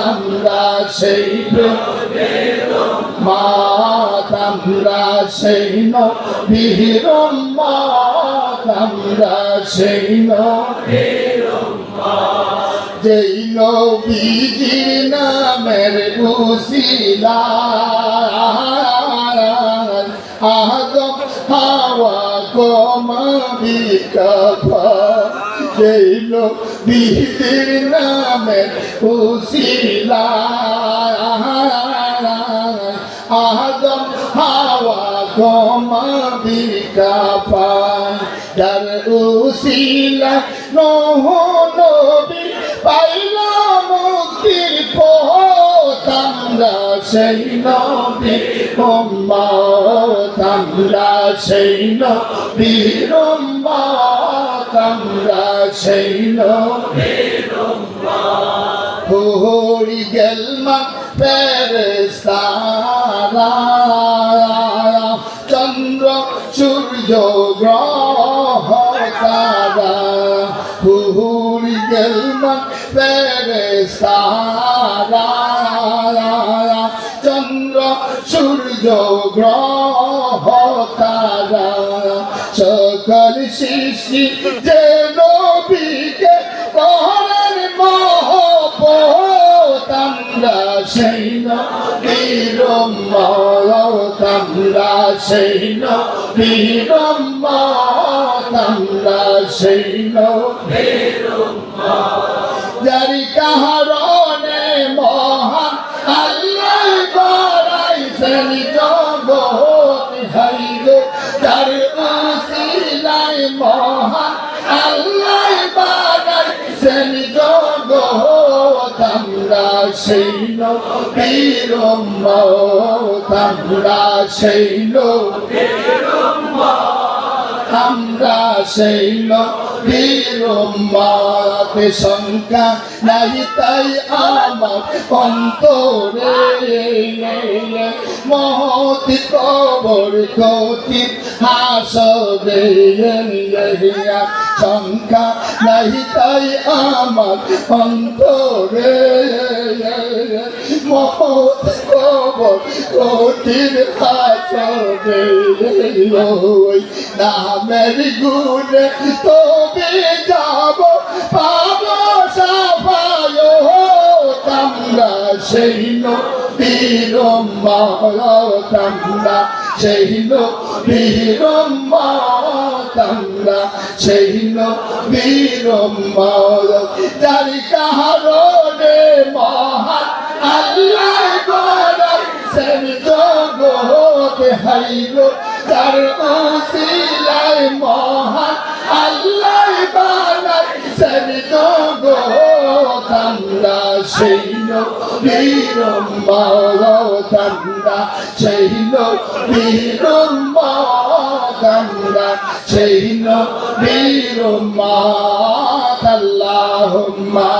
আমরা সেই আমরা সেই নবীর আমরা সেই যেই নবীজির নামের উসিলা আদম হাওয়া কমাবি কাফা যেই নবীজির নামের উসিলা আদম হাওয়া কমাবি কাফা যার উসিলা নহ নবী পাইলা মুক্তির পথ আমরা সেই নবী উম্মত সেই নবীর উম্মত আমরা সেই নবীর উম্মত হরি গেল মা ফেরেস্তারা চন্দ্র সূর্য গ্রহ তারা হুহুরি গেল মা ফেরেস্তারা চন্দ্র সূর্য গ্রহ তারা সকল সৃষ্টি যে সেই উম্মত আমরা সেই উম্মত আমরা সেই নবীর যারি কাহারণে সেই নবীর উম্মত আমরা সেই নবীর আমরা সেই নবীর উম্মত সংখ্যা নাই, তাই আমার অন্তরে মহতি কবর কতি হাসবে সংখ্যা নাই তাই আমার অন্তরে। মহত কবর কঠিন হাসবে ওই নামের গুণে তবে যাব। পাব সাফায় আমরা সেই নবীর আমরা সেই নবীর আমরা সেই নবীর যার কাহারণে মহান আল্লাহ গড়াই সেন জগৎ হাইল তার ওসিলায় মহান আল্লাহ বানাই উম্মত আমরা সেই নবীর উম্মত আল্লাহুম্মা